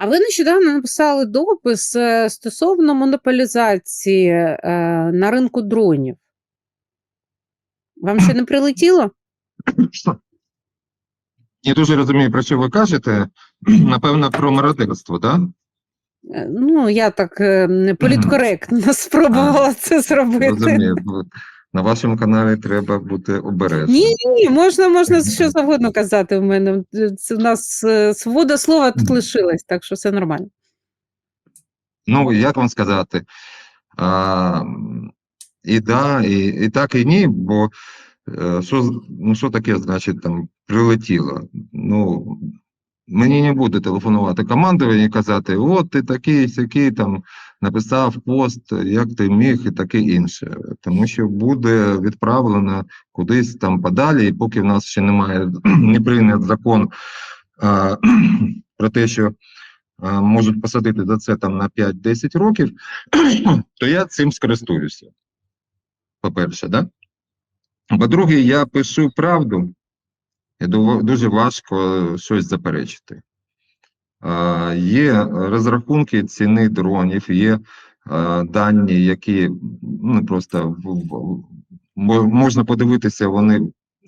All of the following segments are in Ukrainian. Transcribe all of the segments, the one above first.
А ви нещодавно написали допис е, стосовно монополізації е, на ринку дронів. Вам ще не прилетіло? Я дуже розумію, про що ви кажете. Напевно, про мародерство, так? Е, Ну, я так політкоректно спробувала це зробити. Розумію. На вашому каналі треба бути обережним. Ні, ні, можна, можна що завгодно казати в мене. Це у нас е, свобода слова тут лишилась, так що все нормально. Ну, як вам сказати? А, і да, і, і так, і ні, бо е, що, ну, що таке, значить, там прилетіло? Ну, мені не буде телефонувати командування і казати, от ти такий, сякий, там написав пост, як ти міг, і таке інше. Тому що буде відправлено кудись там подалі, і поки в нас ще немає не прийнят закон а, про те, що а, можуть посадити за це там на 5-10 років, то я цим скористуюся. По-перше, да? По-друге, я пишу правду, і дуже важко щось заперечити. Є розрахунки ціни дронів, є дані, які ну, просто можна подивитися, вони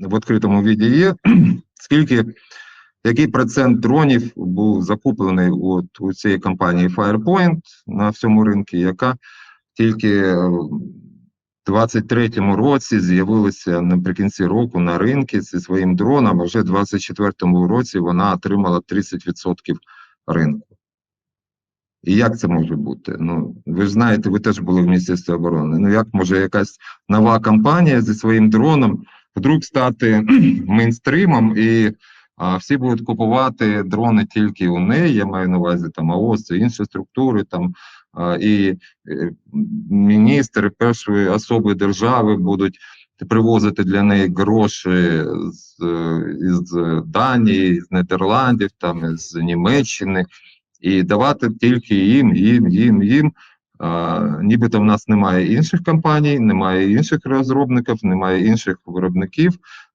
в відкритому віді є. Скільки, який процент дронів був закуплений от у цієї компанії Firepoint на всьому ринку, яка тільки 23-му році з'явилася наприкінці року на ринку зі своїм дроном, а вже в 24-му році вона отримала 30% ринку. І як це може бути? Ну, ви ж знаєте, ви теж були в Міністерстві оборони. Ну, як може якась нова компанія зі своїм дроном вдруг стати мейнстримом і а, всі будуть купувати дрони тільки у неї, я маю на увазі там АОС, інші структури, там і е, міністри першої особи держави будуть привозити для неї гроші з, із Данії, з Нідерландів, там з Німеччини, і давати тільки їм, їм, їм, їм. А, нібито в нас немає інших компаній, немає інших розробників, немає інших виробників,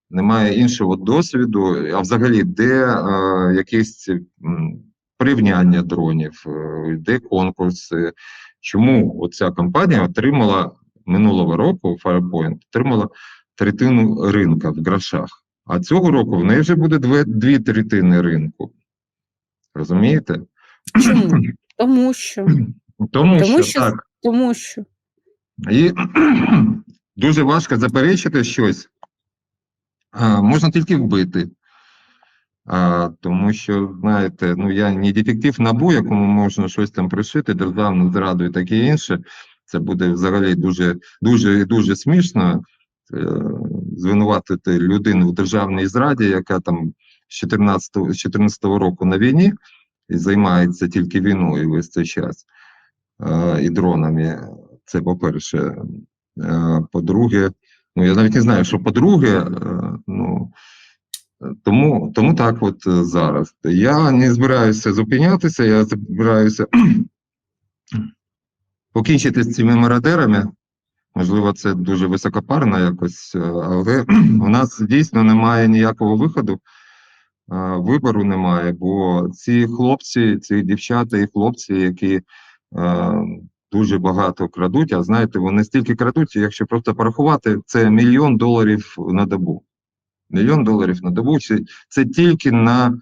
немає іншого досвіду. А взагалі, де е, якісь порівняння дронів, е, де конкурси? Чому оця компанія отримала минулого року Firepoint, отримала третину ринка в грошах, а цього року в неї вже буде дві, дві третини ринку. Розумієте? Чому? Тому що. Тому, Тому що, що так. Тому що. І дуже важко заперечити щось. А, можна тільки вбити. А, тому що, знаєте, ну я не детектив набу, якому можна щось там пришити, державну зраду і таке інше. Це буде взагалі дуже дуже дуже смішно е, звинуватити людину в державній зраді, яка там з 14, з 14 року на війні і займається тільки війною весь цей час е, і дронами. Це по-перше. Е, По-друге, ну я навіть не знаю, що по-друге, ну тому, тому так от е, зараз. Я не збираюся зупинятися, я збираюся покінчити з цими мародерами. Можливо, це дуже високопарно якось, е, але у нас дійсно немає ніякого виходу. е, Вибору немає, бо ці хлопці, ці дівчата і хлопці, які дуже багато крадуть, а знаєте, вони стільки крадуть, якщо просто порахувати, це мільйон доларів на добу. Мільйон доларів на добу. Це, це тільки на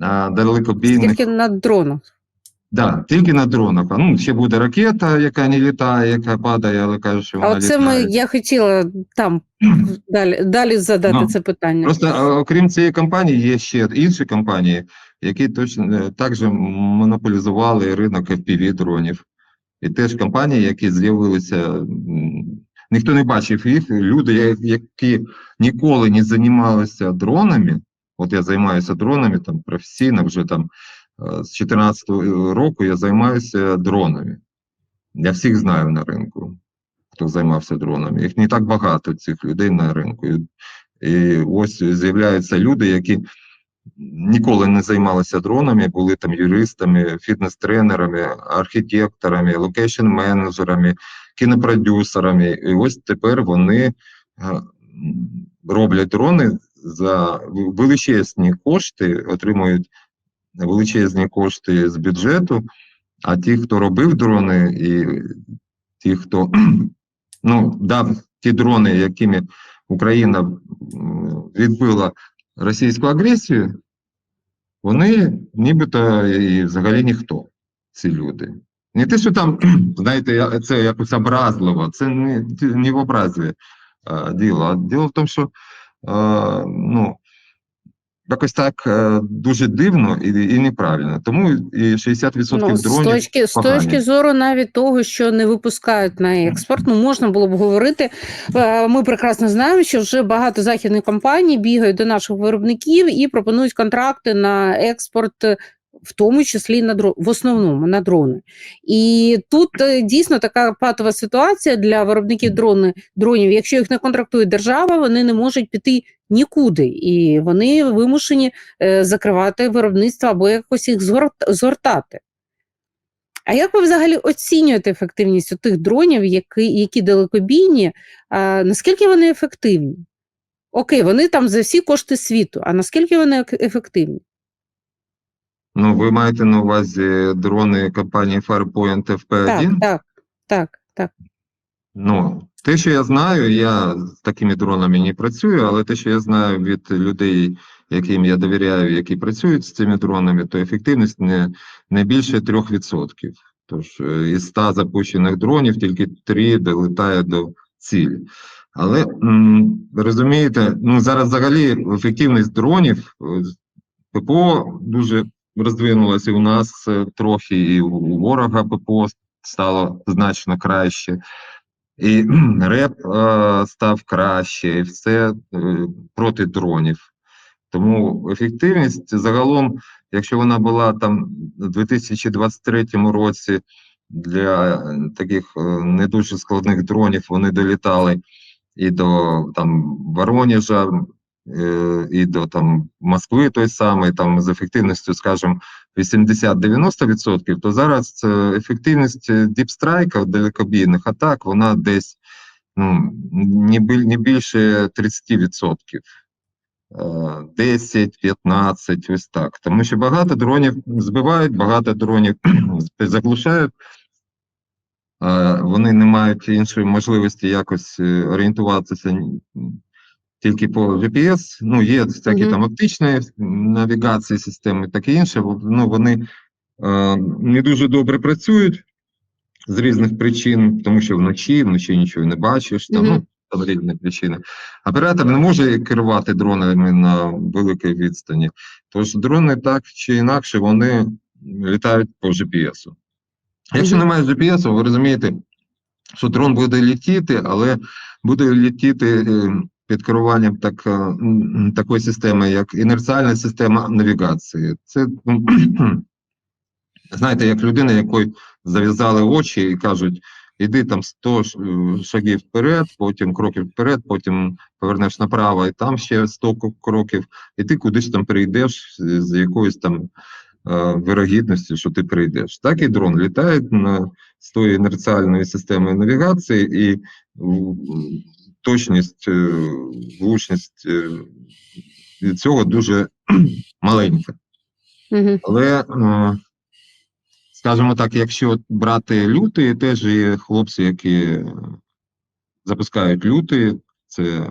а, далекобійних Тільки на дронах. Да, тільки на дронах. Ну, ще буде ракета, яка не літає, яка падає, але каже, що А вона оце літає. ми, я хотіла там далі, далі задати Ну, це питання. Просто окрім цієї компанії, є ще інші компанії, які точно е, також монополізували ринок FPV дронів. І теж компанії, які з'явилися, ніхто не бачив їх. Люди, які ніколи не займалися дронами. От я займаюся дронами там професійно вже там е, з 14 року я займаюся дронами. Я всіх знаю на ринку, хто займався дронами. Їх не так багато цих людей на ринку. І ось з'являються люди, які ніколи не займалися дронами, були там юристами, фітнес-тренерами, архітекторами, локейшн-менеджерами, кінопродюсерами. І ось тепер вони е, роблять дрони за величезні кошти, отримують величезні кошти з бюджету, а ті, хто робив дрони, і ті, хто ну, дав ті дрони, якими Україна відбила російську агресію, вони нібито і взагалі ніхто, ці люди. Не те, що там, знаєте, це якось образливо, це не, не в образі а, діло. А діло в тому, що а, ну, якось так е, дуже дивно і, і неправильно. Тому і 60% Ну, з точки, з точки зору навіть того, що не випускають на експорт, ну можна було б говорити. Е, Ми прекрасно знаємо, що вже багато західних компаній бігають до наших виробників і пропонують контракти на експорт. В тому числі на дро... в основному на дрони, і тут е, дійсно така патова ситуація для виробників дрони дронів. Якщо їх не контрактує держава, вони не можуть піти нікуди, і вони вимушені е, закривати виробництво або якось їх згорт- згортати. А як ви взагалі оцінюєте ефективність тих дронів, які, які далекобійні? А, наскільки вони ефективні? Окей, вони там за всі кошти світу, а наскільки вони ефективні? Ну, ви маєте на увазі дрони компанії Firepoint FP1? Так, так, так, так. Ну, те, що я знаю, я з такими дронами не працюю, але те, що я знаю від людей, яким я довіряю, які працюють з цими дронами, то ефективність не, не більше 3%. Тож е, із 100 запущених дронів тільки 3 долітає до цілі. Але розумієте, ну зараз взагалі ефективність дронів е, ППО дуже роздвинулася у нас е, трохи, і у ворога ППО стало значно краще. І реп е, став краще, і все е, проти дронів. Тому ефективність загалом, якщо вона була там у 2023 році для таких е, не дуже складних дронів, вони долітали і до там Воронежа, і до там Москви той самий, там з ефективністю, скажімо, 80-90%, то зараз е, ефективність е, діпстрайка далекобійних атак, вона десь ну, не, біль- не більше 30%. Е, 10, 15, ось так. Тому що багато дронів збивають, багато дронів заглушають. Е, Вони не мають іншої можливості якось е, орієнтуватися тільки по GPS. Ну, є такі Мгм. там оптичні навігації системи, таке інше. Во- Ну, вони е, не дуже добре працюють з різних причин, тому що вночі, вночі нічого не бачиш, там, Мгм. ну, там різні причини. Оператор не може керувати дронами на великій відстані. Тож дрони так чи інакше вони літають по GPS. Якщо немає GPS, ви розумієте, що дрон буде літіти, але буде літіти е, під керуванням так, е, такої системи, як інерціальна система навігації. Це ну, знаєте, як людина, якої зав'язали очі і кажуть, іди там 100 е, шагів вперед, потім кроків вперед, потім повернеш направо, і там ще 100 кроків, і ти кудись там прийдеш з якоюсь там е, вирогідністю, що ти прийдеш. Так і дрон літає на, з тої інерціальної системи навігації, і точність, е, влучність е, від цього дуже маленька. Угу. Але, скажімо так, якщо брати лютий, теж є хлопці, які запускають лютий, це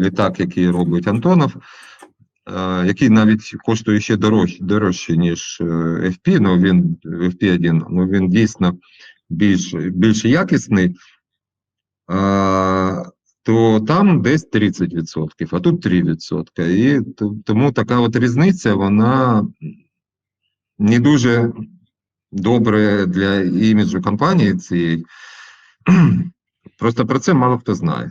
літак, який робить Антонов, е, який навіть коштує ще дорожче, дорожче ніж FP, ну він FP1, ну він дійсно більш, більш якісний, то там десь 30%, а тут 3%. І тому така от різниця, вона не дуже добре для іміджу компанії цієї. Просто про це мало хто знає.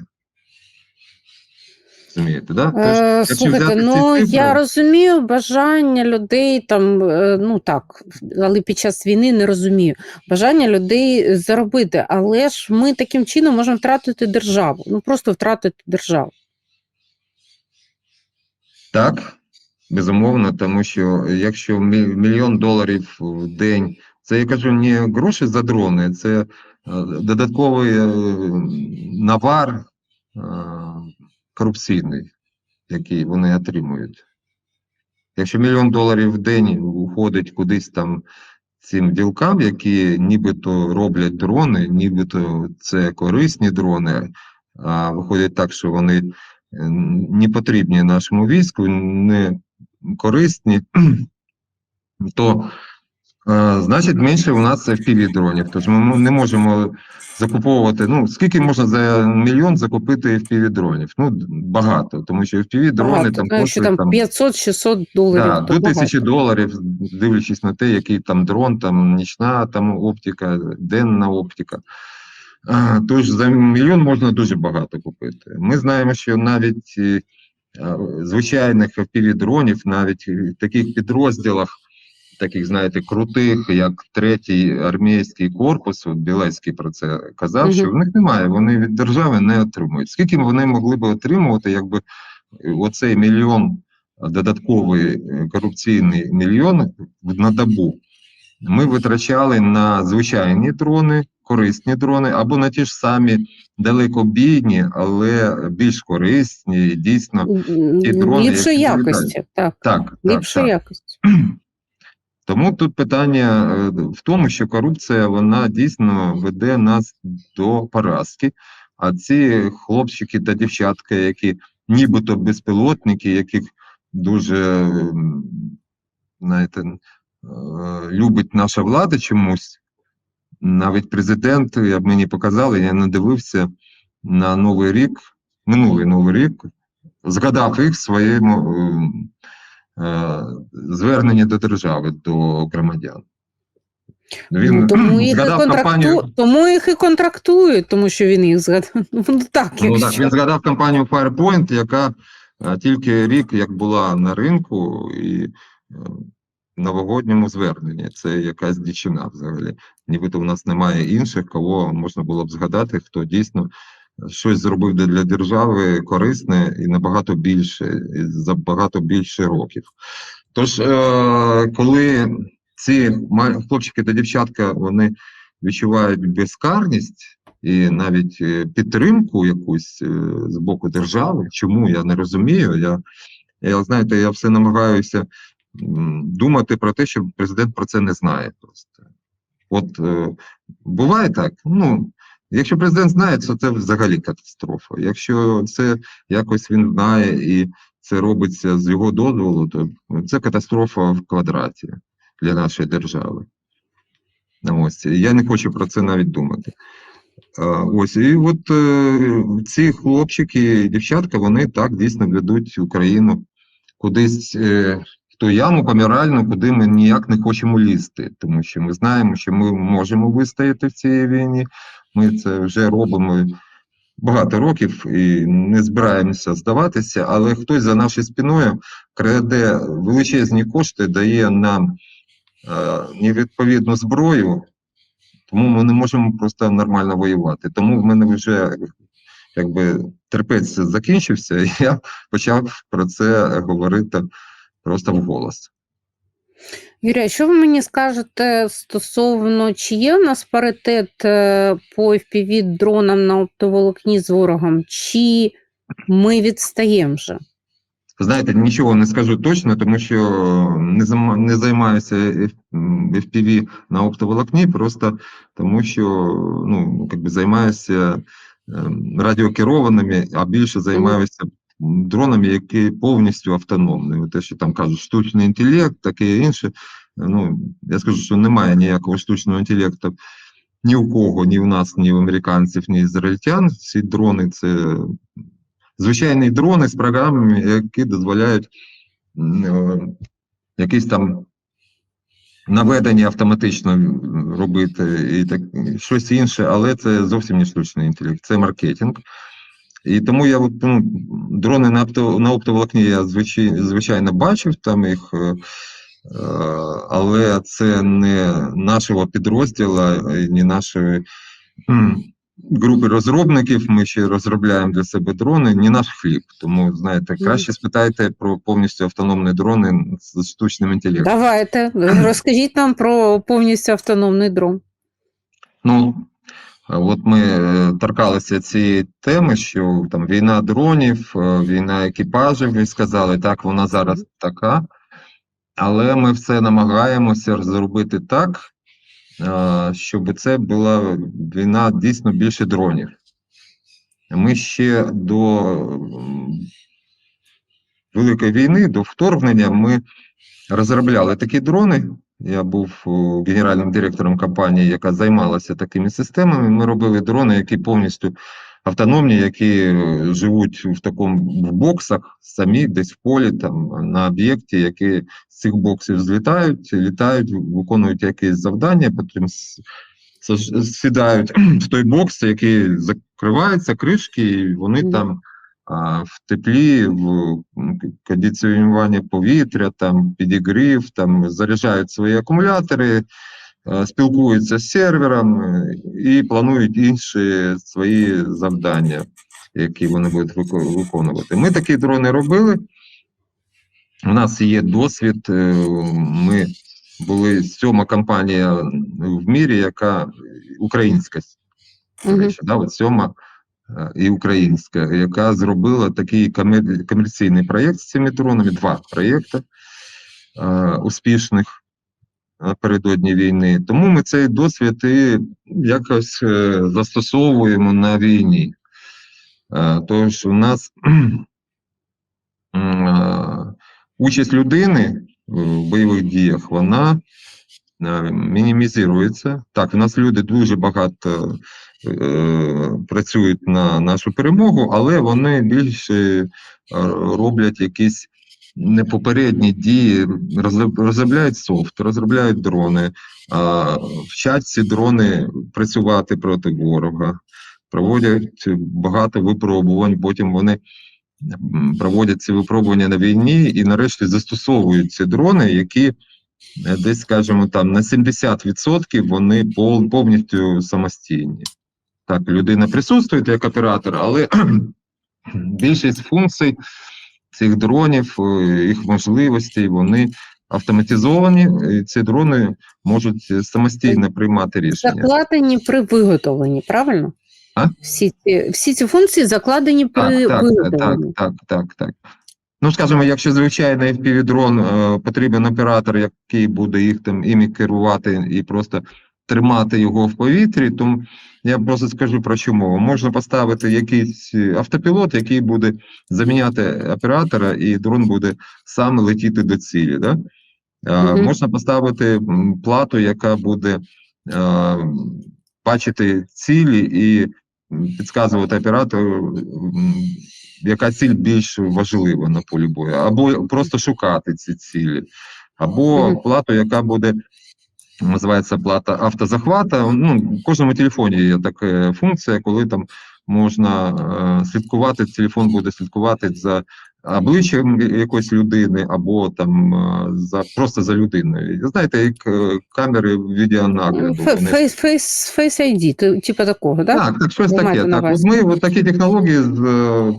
Розумієте, да? Е, слухайте, ну цифри- я розумію бажання людей там, е, ну так, але під час війни не розумію. Бажання людей заробити, але ж ми таким чином можемо втратити державу. Ну просто втратити державу. Так, безумовно, тому що якщо мільйон доларів в день, це я кажу не гроші за дрони, це е, додатковий е, навар корупційний, який вони отримують. Якщо мільйон доларів в день уходить кудись там цим ділкам, які нібито роблять дрони, нібито це корисні дрони, а виходить так, що вони е, не потрібні нашому війську, не корисні, то значить менше у нас fpv дронів. Тож ми не можемо закуповувати. Ну, скільки можна за мільйон закупити fpv дронів? Ну, багато, тому що fpv дрони там коштують там там 500-600 доларів. Да, до тисячі доларів, дивлячись на те, який там дрон, там нічна там оптика, денна оптика. Тож за мільйон можна дуже багато купити. Ми знаємо, що навіть е, звичайних FPV-дронів, навіть в таких підрозділах, таких, знаєте, крутих, як третій армійський корпус, от Білецький про це казав, що в них немає, вони від держави не отримують. Скільки вони могли б отримувати, якби е, оцей мільйон додатковий е, корупційний мільйон на добу ми витрачали на звичайні дрони, корисні дрони, або на ті ж самі далекобійні, але більш корисні, і дійсно. Ті дрони, Ліпшої якості, так. Так, так, Ліпшої так. якості. Тому тут питання е, в тому, що корупція вона дійсно веде нас до поразки. А ці хлопчики та дівчатка, які нібито безпілотники, яких дуже знаєте, е, любить наша влада чомусь. Навіть президент, як мені показали, я не дивився на Новий рік, минулий Новий рік, згадав їх в своєму е, до держави, до громадян. Він Ну, тому, їх і згадав контракту... кампанію, тому їх і контрактують, тому що він їх згадав. Ну, так, ну, якщо... так, він згадав кампанію Firepoint, яка е, тільки рік як була на ринку і е, новогодньому зверненні. Це якась дичина взагалі. Нібито у нас немає інших, кого можна було б згадати, хто дійсно щось зробив для держави корисне і набагато більше, і за багато більше років. Тож, е, коли ці хлопчики та дівчатка вони відчувають безкарність і навіть е, підтримку якусь е, з боку держави, чому я не розумію. Я, я знаєте, я все намагаюся думати про те, що президент про це не знає просто. От буває так. Ну, якщо президент знає, то це взагалі катастрофа. Якщо це якось він знає і це робиться з його дозволу, то це катастрофа в квадраті для нашої держави. Ось я не хочу про це навіть думати. Ось і от е, ці хлопчики дівчатка, вони так дійсно ведуть Україну кудись е, в яму помиральну, куди ми ніяк не хочемо лізти, тому що ми знаємо, що ми можемо вистояти в цій війні. Ми це вже робимо багато років і не збираємося здаватися, але хтось за нашою спиною краде величезні кошти, дає нам е, невідповідну зброю, тому ми не можемо просто нормально воювати. Тому в мене вже якби терпець закінчився, і я почав про це говорити просто вголос. А що ви мені скажете стосовно, чи є в нас паритет е, по FPV дронам на оптоволокні з ворогом, чи ми відстаємо вже? Знаєте, нічого не скажу точно, тому що не не займаюся FPV на оптоволокні, просто тому що ну, якби займаюся ем, радіокерованими, а більше займаюся дронами, які повністю автономні. Те, що там кажуть, штучний інтелект, таке інше. Ну, я скажу, що немає ніякого штучного інтелекту ні у кого, ні у нас, ні у американців, ні ізраїльтян. Ці дрони це звичайні дрони з програмами, які дозволяють е, якісь там наведення автоматично робити і так щось інше, але це зовсім не штучний інтелект, це маркетинг. І тому я от, ну, дрони на, опто, на оптоволокні я звичай, звичайно бачив там їх, е, е, але це не нашого підрозділу, не нашої групи розробників. Ми ще розробляємо для себе дрони, не наш хліб. Тому знаєте, краще спитайте про повністю автономні дрони з штучним інтелектом. Давайте, розкажіть нам про повністю автономний дрон. Ну, от ми е, торкалися цієї теми, що там війна дронів, е, війна екіпажів, ви сказали, так, вона зараз така. але ми все намагаємося зробити так, е, щоб це була війна дійсно більше дронів. Ми ще до Великої війни, до вторгнення, ми розробляли такі дрони. Я був генеральним директором компанії, яка займалася такими системами. Ми робили дрони, які повністю автономні, які е, живуть в такому в боксах самі, десь в полі, там на об'єкті, які з цих боксів злітають, літають, виконують якісь завдання, потім сідають в той бокс, який закривається, кришки, і вони Мгм. там в теплі, в кондиціонуванні повітря, там підігрів, там заряджають свої акумулятори, е, спілкуються з сервером е, і планують інші свої завдання, які вони будуть вико- виконувати. Ми такі дрони робили. У нас є досвід. е, Ми були сьома компанія в мірі, яка українська. до речі, да, от сьома і українська, яка зробила такий комерційний проєкт з цими дронами, два проєкти е, успішних напередодні війни. Тому ми цей досвід і якось е, застосовуємо на війні. Е, Тож у нас е, участь людини в бойових діях, вона е, мінімізується. Так, у нас люди дуже багато е, працюють на нашу перемогу, але вони більше е, роблять якісь непопередні дії, розробляють софт, розробляють дрони, вчать ці дрони працювати проти ворога, проводять багато випробувань, потім вони проводять ці випробування на війні і нарешті застосовують ці дрони, які е, десь, скажімо, там на 70% вони пов- повністю самостійні. Так, людина присутствує як оператор, але більшість функцій цих дронів, е, їх можливостей, вони автоматизовані, і ці дрони можуть самостійно приймати рішення. Закладені при виготовленні, правильно? А? Всі ці, всі ці функції закладені при Так, так, так, виготовленні. так, так, так. Ну, скажімо, якщо звичайний FPV-дрон е, потрібен оператор, який буде їх там іми керувати і просто тримати його в повітрі, то я просто скажу про що мова. Можна поставити якийсь е, автопілот, який буде заміняти оператора, і дрон буде сам летіти до цілі. Да? Е, Мгм. Можна поставити плату, яка буде е, бачити цілі і підказувати оператору, яка ціль більш важлива на полі бою, або просто шукати ці цілі, або Мгм. плату, яка буде. Називається плата автозахвата. Ну, в кожному телефоні є така функція, коли там можна е, слідкувати, телефон буде слідкувати за обличчям якоїсь людини, або там е, за просто за людиною. Знаєте, як е, камери відеонагляду. Фейс, фейс, фейс ID, типу такого, так? так, так, щось Ви таке. маєте на Так, от увазі. ми от такі технології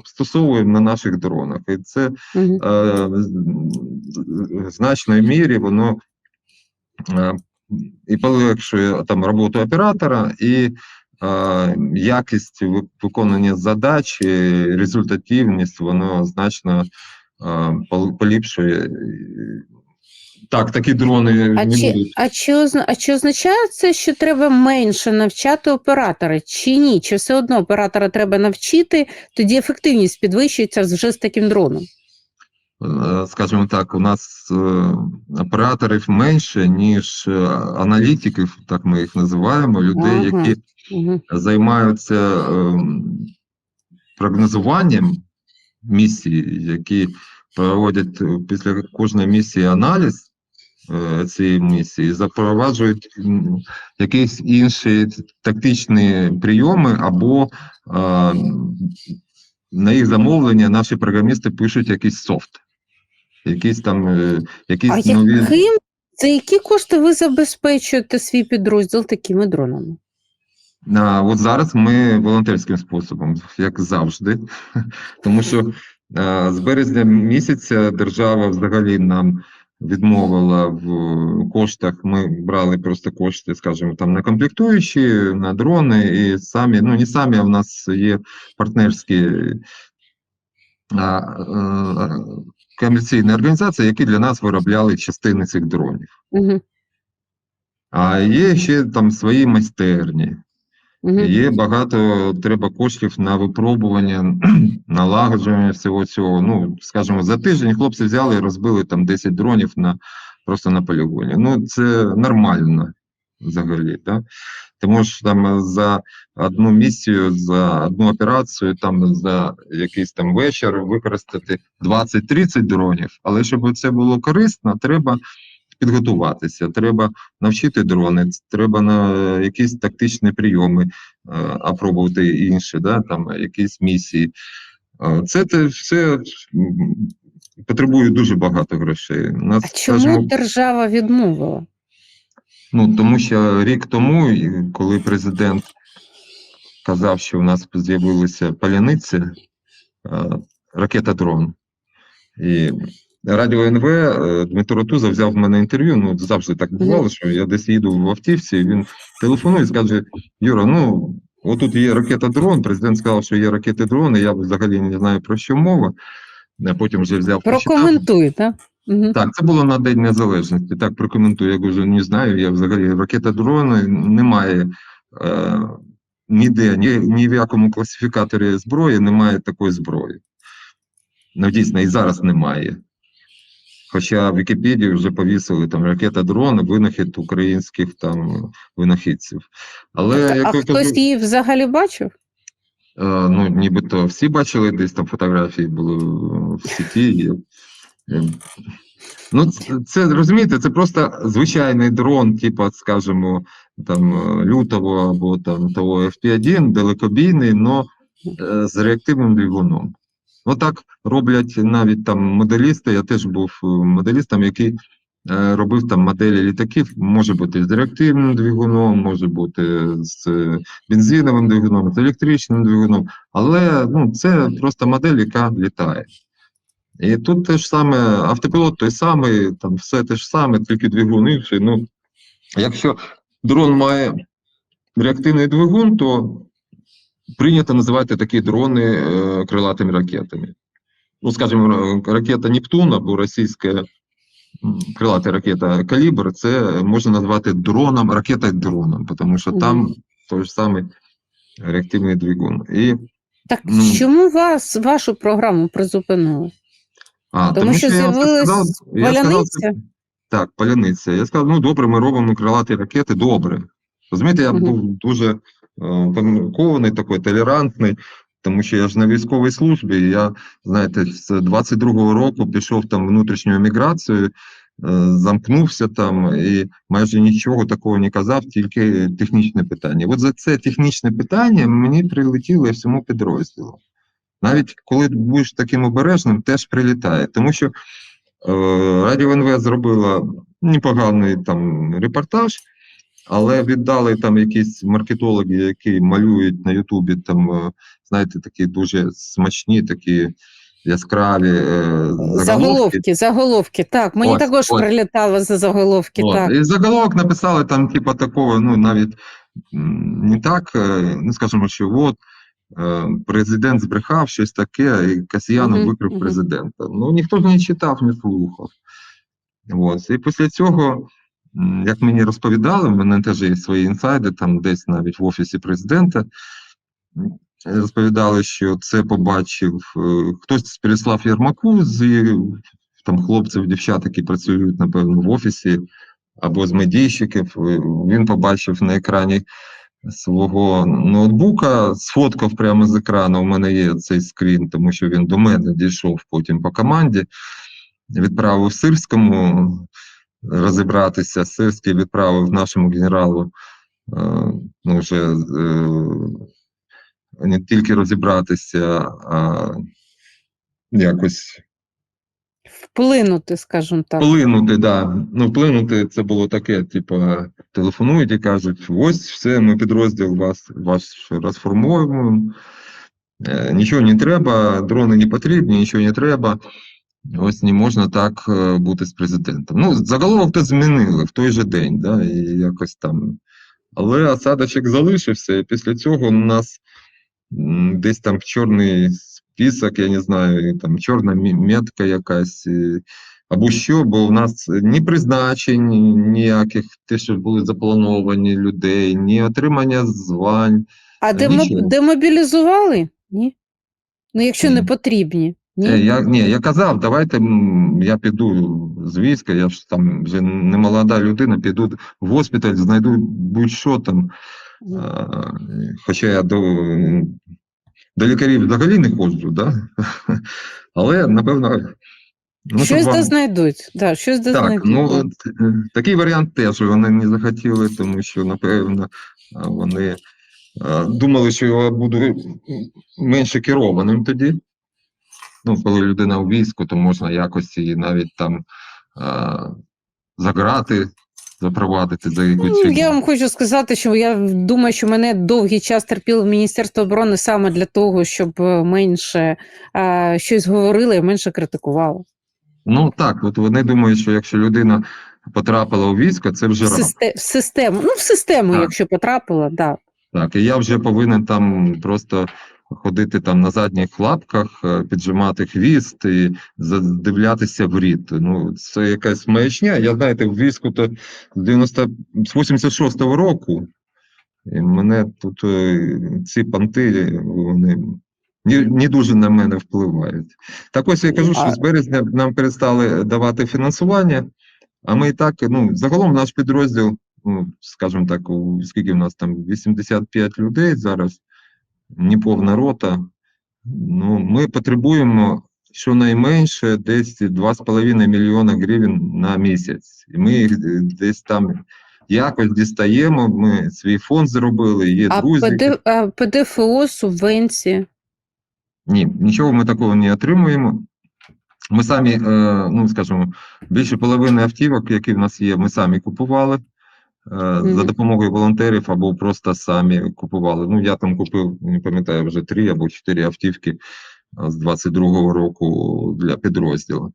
застосовуємо на наших дронах, і це Мгм. е, з- в значної мірі воно е, і полегшує там роботу оператора, і е, якість виконання задач, і результативність, воно значно е, поліпшує. Так, такі дрони А не чи, будуть. а, чи, а чи означає це, що треба менше навчати оператора, чи ні? Чи все одно оператора треба навчити, тоді ефективність підвищується вже з таким дроном? Е, скажімо так, у нас е, операторів менше, ніж е, аналітиків, так ми їх називаємо, людей, Ага. які займаються прогнозуванням місії, які проводять після кожної місії аналіз цієї місії, запроваджують якісь інші тактичні прийоми, або е, на їх замовлення наші програмісти пишуть якийсь софт, якісь там е, якісь А нові. яким, за які кошти ви забезпечуєте свій підрозділ такими дронами? А, от зараз ми волонтерським способом, як завжди, тому що а, з березня місяця держава взагалі нам відмовила в коштах. Ми брали просто кошти, скажімо, там на комплектуючі, на дрони, і самі, ну не самі, а в нас є партнерські а, а, комерційні організації, які для нас виробляли частини цих дронів. Угу. А є ще там свої майстерні. Угу. Є багато треба коштів на випробування, налагодження всього цього. Ну, скажімо, за тиждень хлопці взяли і розбили там 10 дронів на просто на полігоні. Ну, це нормально взагалі, так? Тому що там за одну місію, за одну операцію, там за якийсь там вечір використати 20-30 дронів. Але щоб це було корисно, треба підготуватися, треба навчити дрони, треба на якісь тактичні прийоми е, опробувати інші, да, там якісь місії. Е, Це те все потребує дуже багато грошей. Нас, А чому скажімо, держава відмовила? Ну, тому що рік тому, коли президент казав, що в нас з'явилися паляниці, е, ракета-дрон. І Радіо НВ е, Дмитро Туза взяв в мене інтерв'ю. Ну, завжди так бувало, що я десь їду в автівці, він телефонує і скаже: Юра, ну отут є ракета-дрон. Президент сказав, що є ракети-дрони, я взагалі не знаю про що мова. А Потім вже взяв. Прокоментуй, так? Угу. Так, це було на День Незалежності. Так, прокоментую, я кажу, не знаю. Я взагалі ракета дрони немає е, ніде, ні, ні в якому класифікаторі зброї немає такої зброї. Ну, дійсно, і зараз немає. Хоча в Вікіпедії вже повісили там ракета дрон, винахід українських там винахідців. Але а як хтось кажу, її взагалі бачив? Е, Ну, нібито всі бачили, десь там фотографії були в сіті. І, е, ну, це, розумієте, це просто звичайний дрон, типу, скажімо, там е, лютого або там того FP1, далекобійний, але з реактивним двигуном. Отак роблять навіть там моделісти. Я теж був е, моделістом, який е, робив там моделі літаків. Може бути з реактивним двигуном, може бути з бензиновим двигуном, з електричним двигуном, але ну, це просто модель, яка літає. І тут те ж саме, автопілот той самий, там все те ж саме, тільки двигун інший. Ну, якщо дрон має реактивний двигун, то прийнято називати такі дрони е, крилатими ракетами. Ну, скажімо, ракета Нептун або російська крилата ракета Калібр, це можна назвати дроном, ракета-дроном, тому що там той ж самий реактивний двигун. І, Так Ну. чому вас вашу програму призупинили? А, Тому що я з'явилась паляниця? Так, паляниця. Я сказав, ну добре, ми робимо крилаті ракети, добре. Розумієте, я був дуже е, поміркований, такий толерантний, тому що я ж на військовій службі. Я, знаєте, з 22-го року пішов там внутрішню еміграцію, е, замкнувся там і майже нічого такого не казав, тільки технічне питання. От за це технічне питання мені прилетіло всьому підрозділу. Навіть коли будеш таким обережним, теж прилітає. Тому що е, Радіо НВ зробила непоганий там репортаж, але віддали там якісь маркетологи, які малюють на Ютубі там, е, знаєте, такі дуже смачні, такі яскраві е, заголовки. Заголовки, заголовки, так. Мені Ось, також ось. прилітало за заголовки, От, так. І заголовок написали там, типа, такого, ну, навіть не так, е, ну, скажімо, що от президент збрехав щось таке, і Касьянов Мгм, викрив президента. Ну, ніхто ж не читав, не слухав. От. І після цього, як мені розповідали, в мене теж є свої інсайди, там десь навіть в офісі президента. Розповідали, що це побачив е, хтось з Переслав Єрмаку, з е, там хлопців, дівчат, які працюють, напевно, в офісі або з медійщиків. е, Він побачив на екрані свого ноутбука, сфоткав прямо з екрану. У мене є цей скрін, тому що він до мене дійшов потім по команді. Відправив Сирському розібратися. Сирський відправив нашому генералу е, ну, вже е, не тільки розібратися, а якось Вплинути, скажімо так. Вплинути, да. Ну, вплинути це було таке, типу, телефонують і кажуть: ось все, ми підрозділ вас, вас розформуємо. Е, нічого не треба, дрони не потрібні, нічого не треба. Ось не можна так е, бути з президентом. Ну, заголовок то змінили в той же день, да, і якось там. Але осадочок залишився, і після цього у нас десь там в чорний список, я не знаю, там чорна метка якась. Або що, бо в нас ні призначень ніяких, те, що були заплановані людей, ні отримання звань. А Е, нічого. демобілізували? Ні. Ну, якщо не потрібні. Ні. Е, Я, ні, я казав, давайте я піду з війська, я ж там вже не молода людина, піду в госпіталь, знайду будь-що там. А, хоча я до, до лікарів взагалі не ходжу, да? але напевно. Ну, щось вам- знайдуть. Да, щось Так, знайдуть. ну е, такий варіант теж вони не захотіли, тому що, напевно, вони а, думали, що я буду менше керованим тоді. Ну, коли людина у війську, то можна якось її навіть там а, заграти, запровадити за якусь Ну, фігню. я вам хочу сказати, що я думаю, що мене довгий час терпіло Міністерство оборони саме для того, щоб е, менше е, щось говорили і менше критикували. Ну так, от вони думають, що якщо людина потрапила у військо, це вже В, в систему. Ну, в систему, Так. якщо потрапила, да. Так, і я вже повинен там просто ходити там на задніх лапках, е, піджимати хвіст і задивлятися в рід. Ну, це якась маячня. Я знаєте, в війську то з 90, з 86-го року, і мене тут е, ці панти, вони не, не дуже на мене впливають. Так ось я кажу, що з березня нам перестали давати фінансування, а ми і так, ну, загалом наш підрозділ, ну, скажімо так, скільки в нас там 85 людей зараз, неповна рота. Ну, ми потребуємо щонайменше десь 2,5 мільйона гривень на місяць. І ми їх е, десь там якось дістаємо. Ми свій фонд зробили, є А, друзі. ПД... а ПДФО, субвенції. Ні, нічого ми такого не отримуємо. Ми самі, е, ну скажімо, більше половини автівок, які в нас є, ми самі купували. Е, За допомогою волонтерів або просто самі купували. Ну, я там купив, не пам'ятаю, вже три або чотири автівки з 22-го року для підрозділу.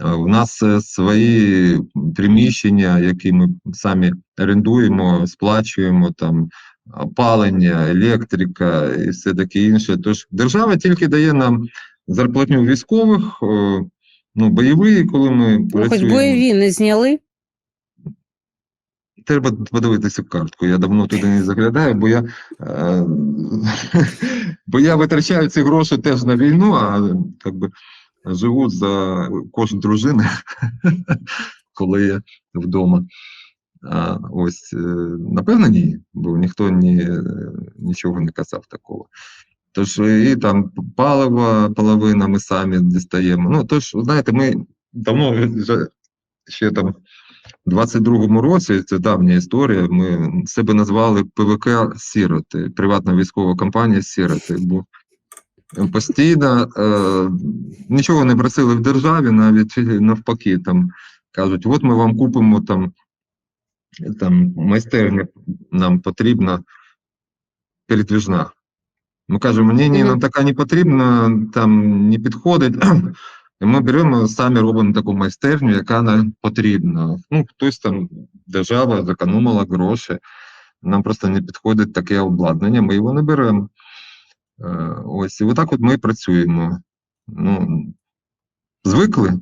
Е, У нас е, свої приміщення, які ми самі орендуємо, сплачуємо там опалення, електрика і все таке інше. Тож держава тільки дає нам зарплатню військових, е, ну, бойові, коли ми Ну, хоч працюємо. бойові не зняли. Треба подивитися картку. Я давно туди не заглядаю, бо я, е, бо я витрачаю ці гроші теж на війну, а как би, живу за кошт дружини, коли я вдома. А, ось, е, напевно, ні, бо ніхто ні, нічого не казав такого. Тож і там паливо, половина ми самі дістаємо. Ну, тож, знаєте, ми давно вже ще там 22-му році, це давня історія, ми себе назвали ПВК Сіроти, приватна військова компанія Сіроти, бо постійно е, нічого не просили в державі, навіть навпаки, там кажуть, от ми вам купимо там, там майстерня, нам потрібна передвіжна. Ми кажемо, ні, ні, нам така не потрібна, там не підходить. Ми беремо, самі робимо таку майстерню, яка нам потрібна. Ну, хтось там, держава зекономила гроші, нам просто не підходить таке обладнання, ми його не беремо. Е, Ось, і отак от ми працюємо. Ну, звикли.